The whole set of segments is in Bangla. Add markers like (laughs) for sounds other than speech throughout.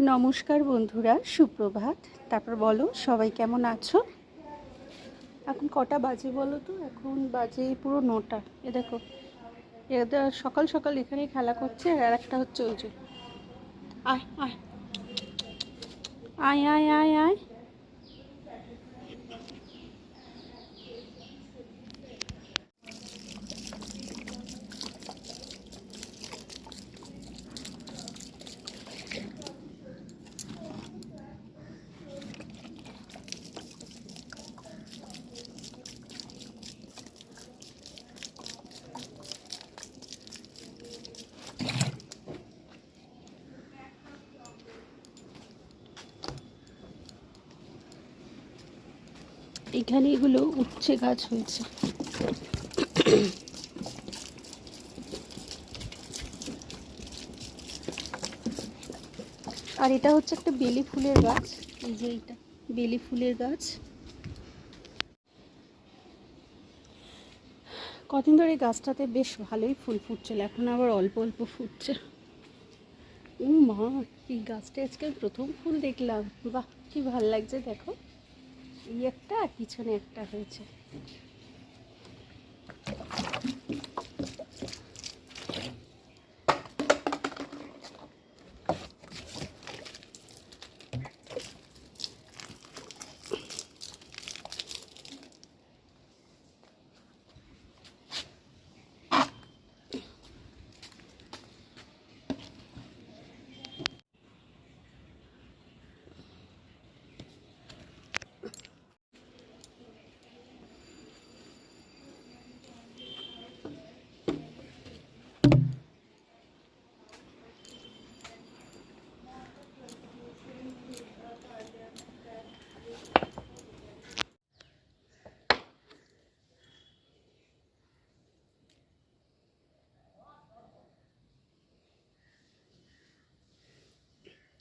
নমস্কার বন্ধুরা, সুপ্রভাত। তারপর বলো, সবাই কেমন আছো? এখন কটা বাজে বলো তো? এখন বাজে পুরো নটা। এ দেখো এরা সকাল সকাল এখানে খেলা করছে আর একটা হচ্ছে ওই যে। আয় আয়। আয় আয় আয় আয়। এখানে এগুলো উচ্ছে গাছ হয়েছে। আর এটা হচ্ছে একটা বেলি ফুলের গাছ। এই যে এইটা, বেলি ফুলের গাছ। কদিন ধরে গাছটাতে বেশ ভালোই ফুল ফুটছিল এখন আবার অল্প অল্প ফুটছে। ও মা, এই গাছটা আজকে প্রথম ফুল দেখলাম। বাহ, কি ভালো লাগছে দেখো। এই একটা আর পিছনে একটা হয়েছে।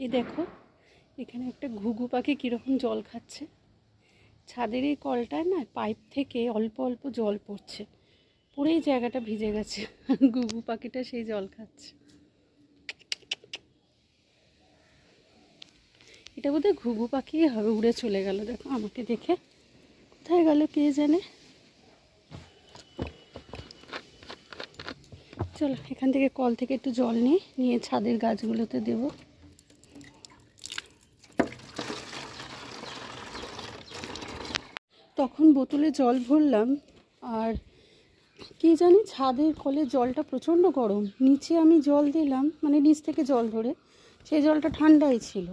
এই দেখো, এখানে একটা ঘুঘু পাখি কীরকম জল খাচ্ছে। ছাদের এই কলটায় না পাইপ থেকে অল্প অল্প জল পড়ছে। পুরোই জায়গাটা ভিজে গেছে। (laughs) ঘুঘু পাখিটা সেই জল খাচ্ছে। এটা বোধহয় ঘুঘু পাখি হবে উড়ে চলে গেল। দেখো, আমাকে দেখে কোথায় গেল কে জানে? চলো, এখান থেকে কল থেকে একটু জল নিয়ে ছাদের গাছগুলোতে দেবো। তখন বোতলে জল ভরলাম আর কি জানি ছাদের কলের জলটা প্রচণ্ড গরম। নিচে আমি জল দিলাম মানে নিচ থেকে জল ধরে। সেই জলটা ঠান্ডাই ছিল।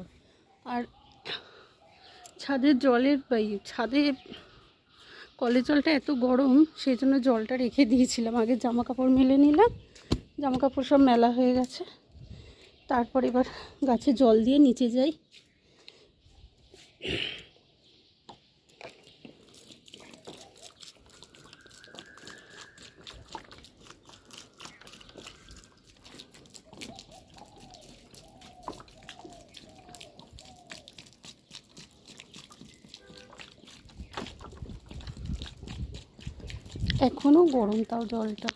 আর ছাদের জলের এই ছাদে কলের জলটা এত গরম সেই জন্য জলটা রেখে দিয়েছিলাম। আগে জামা কাপড় মেলে নিলাম জামা কাপড় সব মেলা হয়ে গেছে। তারপর এবার গাছে জল দিয়ে নিচে যাই। এখনও গরম তাও জলটা।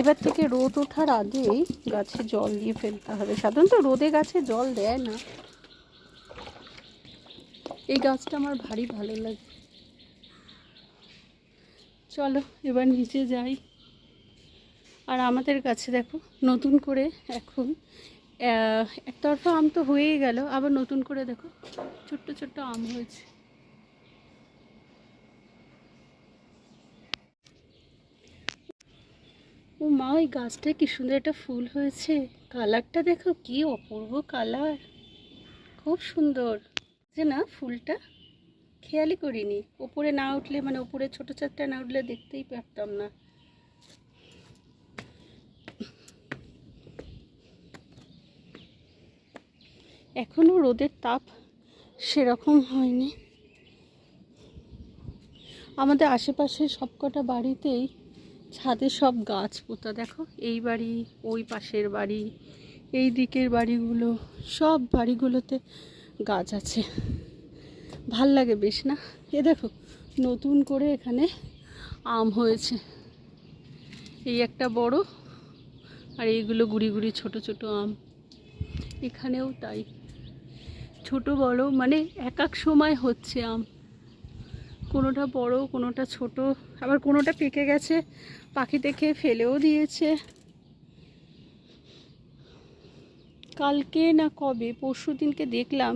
এবার থেকে রোদ ওঠার আগেই গাছে জল দিয়ে ফেলতে হবে। সাধারণত রোদে গাছে জল দেয় না। এই গাছটা আমার ভারী ভালো লাগে। চলো, এবার নিচে যাই। আর আমাদের কাছে দেখো, নতুন করে এখন একতরফা আম তো হয়েই গেল। আবার নতুন করে দেখো, ছোট্ট ছোট্ট আম হয়েছে। ও মা, ওই গাছটায় কি সুন্দর একটা ফুল হয়েছে। কালারটা দেখো, কি অপূর্ব কালার। খুব সুন্দর। যে না, ফুলটা খেয়ালই করিনি। ওপরে না উঠলে মানে ওপরে ছোটো চারটা না উঠলে দেখতেই পারতাম না। এখনও রোদের তাপ সেরকম হয়নি। আমাদের আশেপাশে সবকটা বাড়িতেই ছাদে সব গাছ পোতা। দেখো, এই বাড়ি, ওই পাশের বাড়ি, এই দিকের বাড়িগুলো, সব বাড়িগুলোতে গাছ আছে। ভালো লাগে বেশ না? এ দেখো, নতুন করে এখানে আম হয়েছে। এই একটা বড়, আর এইগুলো গুড়ি গুড়ি ছোট ছোট আম। এখানেও তাই। ছোট বড় মানে এক এক সময় হচ্ছে আম। কোনোটা বড়, কোনোটা ছোট, আবার কোনোটা পেকে গেছে, পাখি দেখে ফেলেও দিয়েছে। কালকে না কবে, পরশু দিনকে দেখলাম,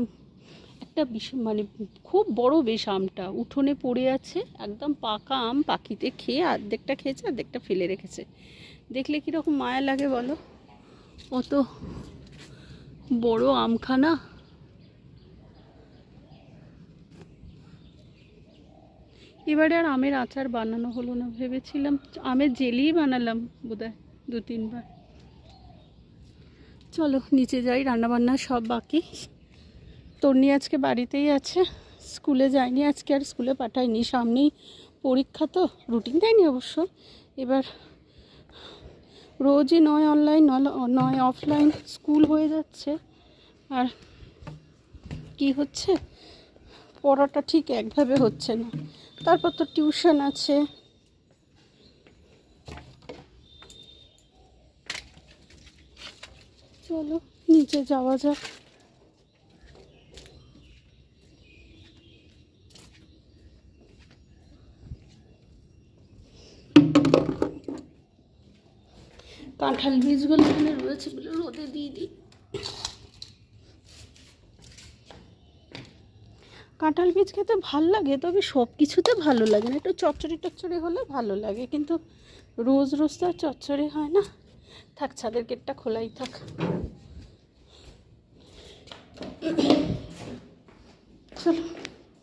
একটা মানে খুব বড় বেশ আমটা, উঠোনে পড়ে আছে, একদম পাকা আম, পাখিতে খেয়ে অর্ধেকটা খেয়েছে অর্ধেকটা ফেলে রেখেছে। দেখলে কীরকম মায়া লাগে বলো? অত বড় আমখানা এবারে আর আমের আচার বানানো হলো না, ভেবেছিলাম আমের জেলিই বানালাম বোধহয় দু তিনবার। চলো নিচে যাই, রান্নাবান্না সব বাকি। তন্নি আজকে বাড়িতেই আছে, স্কুলে যায়নি আজকে আর স্কুলে পাঠায়নি, সামনেই পরীক্ষা তো রুটিন দেয়নি অবশ্য। এবার রোজই নয় অনলাইন নয় অফলাইন স্কুল হয়ে যাচ্ছে। আর কি হচ্ছে? পড়াটা ঠিক একভাবে হচ্ছে না। তারপর তো টিউশন আছে। চলো, নিচে যাওয়া যাক। কাঁঠাল বীজগুলো এখানে রয়েছে বলে রোদে দিয়ে দিই। কাঁঠাল বীজ খেতে ভালো লাগে, তবে সব কিছুতে ভালো লাগে না। একটু চচ্চড়ি টচ্চড়ি হলে ভালো লাগে, কিন্তু রোজ রোজ তো আর চচ্চড়ি হয় না। থাক, ছাদের গেটটা খোলাই থাক। চলো,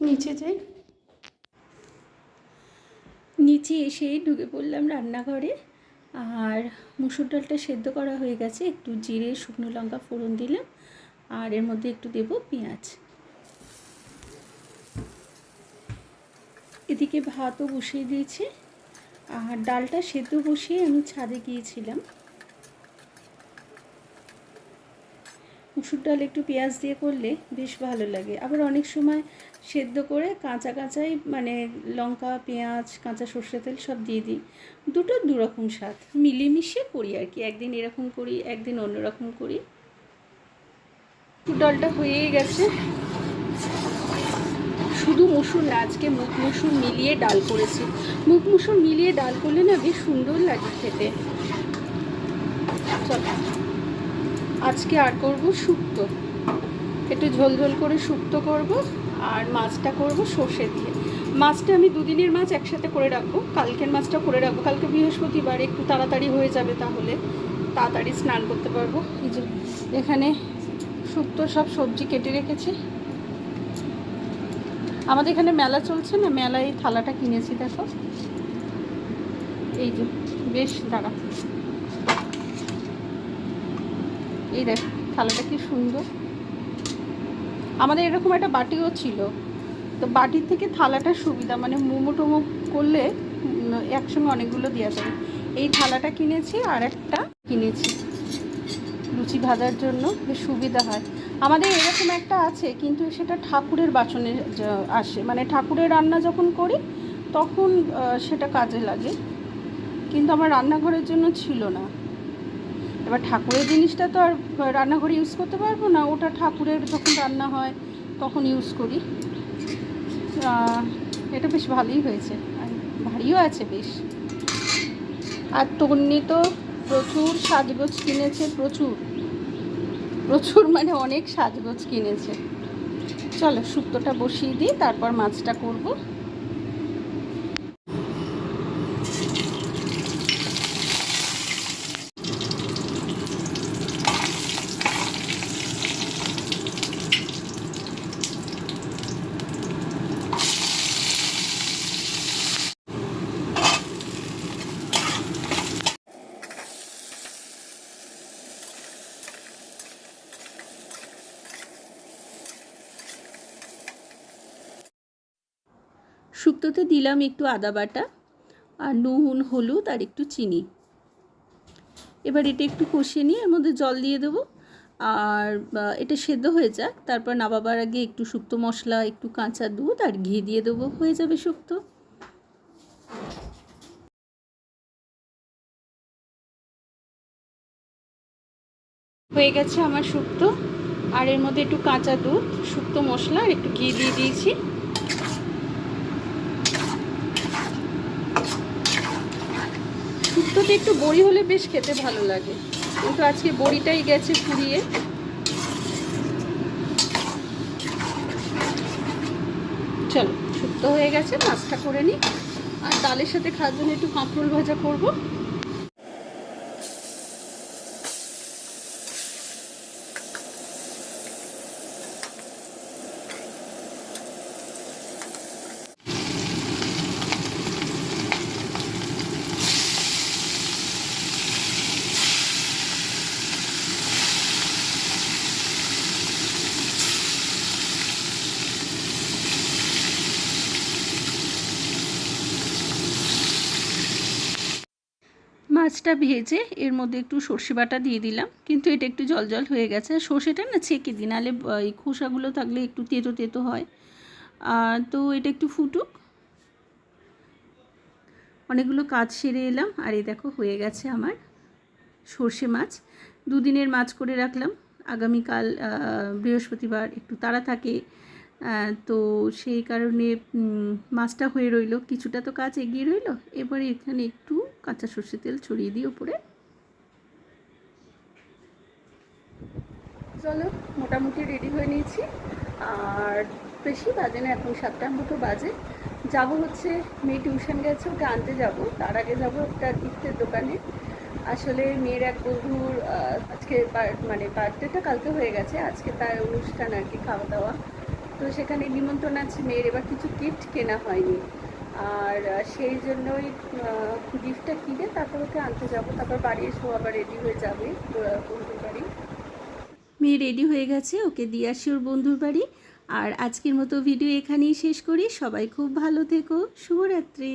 নিচে যাই। নিচে এসে ঢুকে পড়লাম রান্নাঘরে, আর মুসুর ডালটা সেদ্ধ করা হয়ে গেছে। একটু জিরে, শুকনো লঙ্কা ফোড়ন দিলাম, আর এর মধ্যে একটু দেব পেঁয়াজ। এদিকে ভাতও বসিয়ে দিয়েছি। আর ডালটা সেদ্ধ বসিয়ে আমি ছাদে গিয়েছিলাম। মুসুর ডাল একটু পেঁয়াজ দিয়ে করলে বেশ ভালো লাগে। আবার অনেক সময় সেদ্ধ করে কাঁচা কাঁচাই মানে লঙ্কা, পেঁয়াজ, কাঁচা সর্ষে তেল সব দিয়ে দিই। দুটো দুরকম স্বাদ। মিলেমিশে করি আর কি। একদিন এরকম করি, একদিন অন্যরকম করি। ডালটা হয়েই গেছে। শুধু মুসুর না, আজকে মুখ মুসুর মিলিয়ে ডাল করেছি। মুখ মুসুর মিলিয়ে ডাল করলে না বেশ সুন্দর লাগে খেতে। চল, আজকে আর করব শুক্তো। একটু ঝোল ঝোল করে শুক্তো করব আর মাছটা করব সর্ষে দিয়ে। মাছটা আমি দুদিনের মাছ একসাথে করে রাখব। কালকের মাছটা করে রাখব। কালকে বৃহস্পতিবার, একটু তাড়াতাড়ি হয়ে যাবে তাহলে। তাড়াতাড়ি স্নান করতে পারব। যে এখানে শুক্তো সব সবজি কেটে রেখেছি। আমাদের এখানে মেলা চলছে না? মেলায় থালাটা কিনেছি, দেখো। এই যে, বেশ, দাঁড়া। এই দেখ, থালাটা কি সুন্দর। আমাদের এরকম একটা বাটিও ছিল। তো বাটির থেকে থালাটা সুবিধা মানে মোমো টোমো করলে একসঙ্গে অনেকগুলো দেওয়া যাবে। এই থালাটা কিনেছি আর একটা কিনেছি। লুচি ভাজার জন্য, বেশ সুবিধা হয়। আমাদের এরকম একটা আছে, কিন্তু সেটা ঠাকুরের বাসনে আসে। মানে ঠাকুরের রান্না যখন করি, তখন সেটা কাজে লাগে। কিন্তু আমার রান্নাঘরের জন্য ছিল না। এবার ঠাকুরের জিনিসটা তো আর রান্নাঘরে ইউজ করতে পারব না। ওটা ঠাকুরের যখন রান্না হয়, তখন ইউজ করি। এটা বেশ ভালোই হয়েছে। ভারীও আছে বেশ। আর তন্নি তো প্রচুর সাজগোজ কিনেছে, প্রচুর। প্রচুর মানে অনেক সাজগোজ কিনেছে। চলো শুক্তোটা বসিয়ে দিই তারপর মাছটা করব। শুক্তোতে দিলাম একটু আদা বাটা আর নুন, হলুদ আর একটু চিনি। এবার এটা একটু কষিয়ে নিয়ে এর মধ্যে জল দিয়ে দেবো। আর এটা সেদ্ধ হয়ে যাক, তারপর নাবাবার আগে একটু শুক্তো মশলা, একটু কাঁচা দুধ আর ঘি দিয়ে দেবো। হয়ে যাবে শুক্তো। হয়ে গেছে আমার শুক্তো। আর এর মধ্যে একটু কাঁচা দুধ, শুক্তো মশলা আর একটু ঘি দিয়ে দিয়েছি। শুক্তোতে একটু বড়ি হলে বেশ খেতে ভালো লাগে। কিন্তু আজকে বড়িটাই গেছে ফুরিয়ে। চলো, শুক্তো হয়ে গেছে মাছটা করে নিই। আর ডালের সাথে খাওয়ার জন্য একটু কাঁকরোল ভাজা করব। মাছটা ভেজে এর মধ্যে একটু সর্ষে বাটা দিয়ে দিলাম। কিন্তু এটা একটু জল জল হয়ে গেছে। সর্ষেটা না ছেঁকে দিই নাহলে এই খোসাগুলো থাকলে একটু তেতো তেতো হয়। তো এটা একটু ফুটুক। অনেকগুলো কাজ সেরে এলাম। আর এই দেখো হয়ে গেছে আমার সর্ষে মাছ। দুদিনের মাছ করে রাখলাম। আগামীকাল বৃহস্পতিবার একটু তাড়া থাকে। তো সেই কারণে মাছটা হয়ে রইল। কিছুটা তো কাজ এগিয়ে রইল। এবারে এখানে একটু কাঁচা সর্ষে তেল ছড়িয়ে দিই ওপরে। চলো, মোটামুটি রেডি হয়ে নিয়েছি। আর বেশি বাজে না, এখন সাতটার মতো বাজে। যাব হচ্ছে, মেয়ে টিউশন গেছে, ওকে আনতে যাব। তার আগে যাব একটা গিফটের দোকানে। আসলে মেয়ের এক বন্ধুর আজকে মানে বার্থডেটা কালকে হয়ে গেছে। আজকে তার অনুষ্ঠান আর কি খাওয়া দাওয়া তো সেখানে নিমন্ত্রণ আছে মেয়ের, এবার কিছু গিফট কেনা হয়নি। আর সেই জন্যই গিফটটা কিনে তারপর ওকে আনতে যাব। তারপর বাড়ি এসেও আবার রেডি হয়ে যাবে বন্ধুর বাড়ি। মেয়ে রেডি হয়ে গেছে, ওকে দিয়ে আসি ওর বন্ধুর বাড়ি। আর আজকের মতো ভিডিও এখানেই শেষ করি। সবাই খুব ভালো থেকো। শুভরাত্রি।